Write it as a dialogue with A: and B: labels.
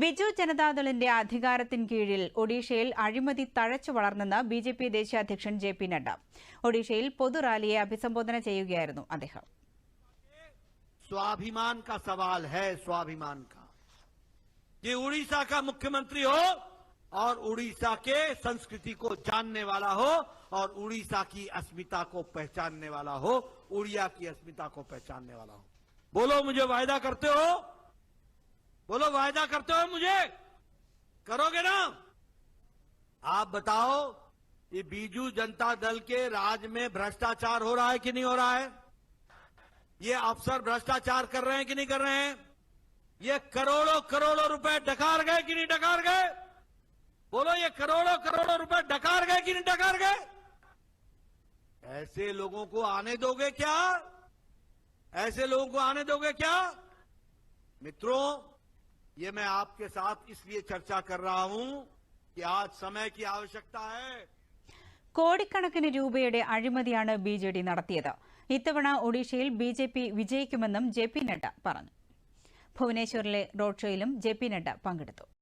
A: ബിജു ജനതാദളിന്റെ അധികാരത്തിന് കീഴിൽ ഒഡീഷയിൽ അഴിമതി തഴച്ചു വളർന്നെന്ന് ബി ജെ പി ദേശീയ അധ്യക്ഷൻ ജെ പി നഡ്ഡ ഒഡീഷയിൽ പൊതുറാലിയെ അഭിസംബോധന ചെയ്യുകയായിരുന്നു അദ്ദേഹം
B: स्वाभिमान का सवाल है स्वाभिमान का ये उड़ीसा का मुख्यमंत्री हो और उड़ीसा के संस्कृति को जानने वाला हो और उड़ीसा की अस्मिता को पहचानने वाला हो उड़िया की अस्मिता को पहचानने वाला हो बोलो मुझे वायदा करते हो लोग वायदा करते हो मुझे करोगे ना आप बताओ ये बीजू जनता दल के राज में भ्रष्टाचार हो रहा है कि नहीं हो रहा है ये अफसर भ्रष्टाचार कर रहे हैं कि नहीं कर रहे हैं ये करोड़ों करोड़ों रुपए डकार गए कि नहीं डकार गए बोलो ये करोड़ों करोड़ों रुपए डकार गए कि नहीं डकार गए ऐसे लोगों को आने दोगे क्या ऐसे लोगों को आने दोगे क्या मित्रों ये मैं आपके साथ इसलिए चर्चा कर रहा हूँ कि आज समय की आवश्यकता है
A: കോടിക്കണക്കിന് രൂപയുടെ അഴിമതിയാണ് ബി ജെ ഡി നടത്തിയത് ഇത്തവണ ഒഡീഷയിൽ ബി ജെ പി വിജയിക്കുമെന്നും ജെ പി നഡ്ഡ പറഞ്ഞു ഭുവനേശ്വറിലെ റോഡ് ഷോയിലും ജെ പി നഡ്ഡ പങ്കെടുത്തു